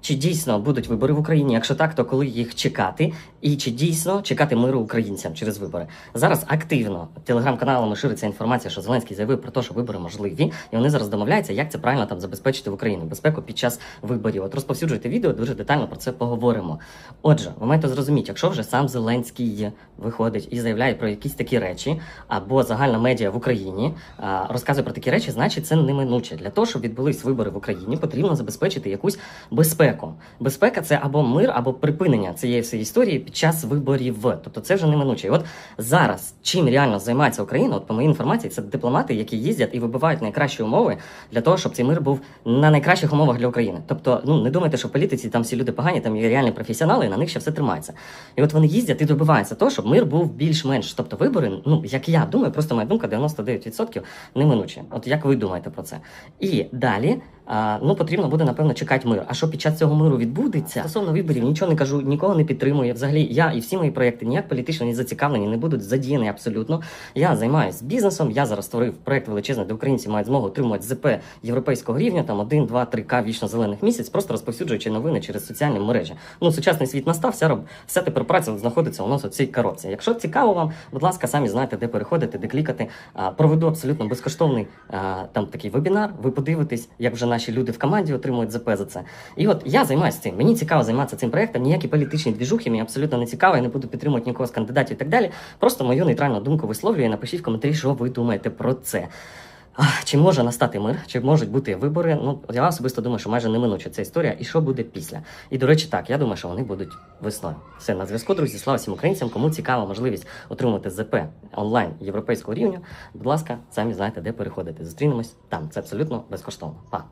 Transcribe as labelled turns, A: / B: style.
A: Чи дійсно будуть вибори в Україні? Якщо так, то коли їх чекати? І чи дійсно чекати миру українцям через вибори? Зараз активно телеграм-каналами шириться інформація, що Зеленський заявив про те, що вибори можливі, і вони зараз домовляються, як це правильно там забезпечити в Україні безпеку під час виборів. От розповсюджуйте відео, дуже детально про це поговоримо. Отже, ви маєте зрозуміти, якщо вже сам Зеленський виходить і заявляє про якісь такі речі, або загальна медіа в Україні розказує про такі речі, значить це неминуче. Для того, щоб відбулись вибори в Україні, потрібно забезпечити якусь безпеку. Безпека це або мир, або припинення цієї всієї історії під час виборів. Тобто це вже неминуче. І от зараз чим реально займається Україна, от по моїй інформації, це дипломати, які їздять і вибивають найкращі умови для того, щоб цей мир був на найкращих умовах для України. Тобто, ну не думайте, що в політиці там всі люди погані, там є реальні професіонали, і на них ще все тримається. І от вони їздять і добиваються того, щоб мир був більш-менш. Тобто вибори, ну як я думаю, просто моя думка 99% неминуче. От як ви думаєте про це? І далі. Ну потрібно буде напевно чекати мир. А що під час цього миру відбудеться? Стосовно виборів нічого не кажу, нікого не підтримую. Взагалі, я і всі мої проекти ніяк політично не зацікавлені, не будуть задіяні абсолютно. Я займаюся бізнесом. Я зараз створив проект величезний, де українці мають змогу отримувати ЗП європейського рівня, там 1, 2, 3 к вічно зелених місяць, просто розповсюджуючи новини через соціальні мережі. Ну сучасний світ настав, вся роб... вся тепер праця знаходиться у нас у цій коробці. Якщо цікаво вам, будь ласка, самі знаєте, де переходити, де клікати. Проведу абсолютно безкоштовний там такий вебінар. Ви подивитесь, як вже наші люди в команді отримують ЗП за це. І от я займаюся цим. Мені цікаво займатися цим проектом. Ніякі політичні двіжухи мені абсолютно не цікаво. Я не буду підтримувати нікого з кандидатів і так далі. Просто мою нейтральну думку висловлюю. і Напишіть в коментарі, що ви думаєте про це. Чи може настати мир, чи можуть бути вибори? Ну я особисто думаю, що майже неминуча ця історія. І що буде після? І до речі, так я думаю, що вони будуть весною. Все на зв'язку, друзі. Слава всім українцям. Кому цікава можливість отримати ЗП онлайн європейського рівня. Будь ласка, самі знаєте, де переходити. Зустрінемось там. Це абсолютно безкоштовно. Па.